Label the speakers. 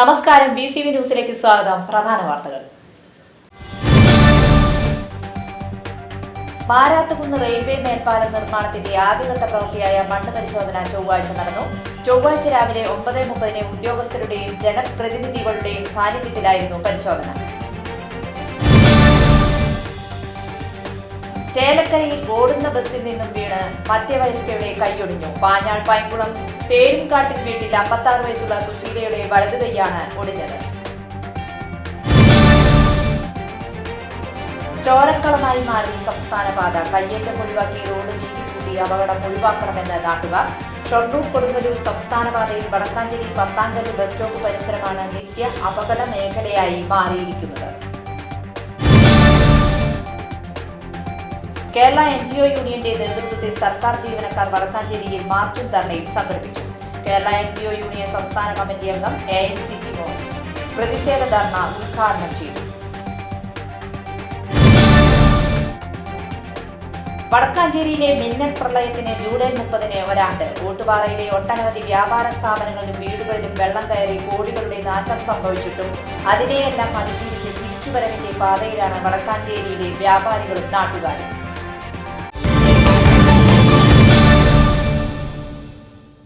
Speaker 1: നമസ്കാരം. B C V ന്യൂസിലേക്ക് സ്വാഗതം. പ്രധാന വാർത്തകൾ. പാരാത്തുകുന്ന് റെയിൽവേ മേൽപ്പാലം നിർമ്മാണത്തിന്റെ ആദ്യഘട്ട പ്രവൃത്തിയായ മണ്ണ് പരിശോധന ചൊവ്വാഴ്ച നടന്നു. ചൊവ്വാഴ്ച രാവിലെ ഒമ്പത് മുപ്പതിന് ഉദ്യോഗസ്ഥരുടെയും ജനപ്രതിനിധികളുടെയും സാന്നിധ്യത്തിലായിരുന്നു പരിശോധന. ചേലക്കരയിൽ ഓടുന്ന ബസ്സിൽ നിന്നും വീണ് മധ്യവയസ്കയുടെ കൈയൊടിഞ്ഞു. പാഞ്ഞാൾ പൈങ്കുളം തേരുംകാട്ടിൽ വീട്ടിൽ അമ്പത്താറ് വയസ്സുള്ള സുശീലയുടെ വലതു കൈയാണ് ഒടിഞ്ഞത്. ചോരക്കളമായി മാറി സംസ്ഥാനപാത കയ്യേറ്റം ഒഴിവാക്കി റോഡ് വീതി കൂട്ടി അപകടം ഒഴിവാക്കണമെന്ന് നാട്ടുകാർ. ഷൊർണൂർ കൊടുങ്ങല്ലൂർ സംസ്ഥാനപാതയിൽ വടക്കാഞ്ചേരി പത്താംകല്ല് ബസ് സ്റ്റോപ്പ് പരിസരമാണ് നിത്യ അപകട മേഖലയായി മാറിയിരിക്കുന്നത്. കേരള എൻ ജി ഒ യൂണിയന്റെ നേതൃത്വത്തിൽ സർക്കാർ ജീവനക്കാർ വടക്കാഞ്ചേരിയിൽ മാർച്ചും ധർണയും സംഘടിപ്പിച്ചു. Kerala N G O union സംസ്ഥാന കമ്മിറ്റി അംഗം എ എൻ സി ജിമോ പ്രതിഷേധ ധർണ ഉദ്ഘാടനം ചെയ്തു. വടക്കാഞ്ചേരിയിലെ മിന്നൽ പ്രളയത്തിന് ജൂലൈ മുപ്പതിന് ഒരാണ്ട് കൂട്ടുപാറയിലെ ഒട്ടനവധി വ്യാപാര സ്ഥാപനങ്ങളിലും വീടുകളിലും വെള്ളം കയറി കോടികളുടെ നാശം സംഭവിച്ചിട്ടും അതിനെയെല്ലാം അതിജീവിച്ച് തിരിച്ചുവരവിന്റെ പാതയിലാണ് വടക്കാഞ്ചേരിയിലെ വ്യാപാരികളും നാട്ടുകാരും.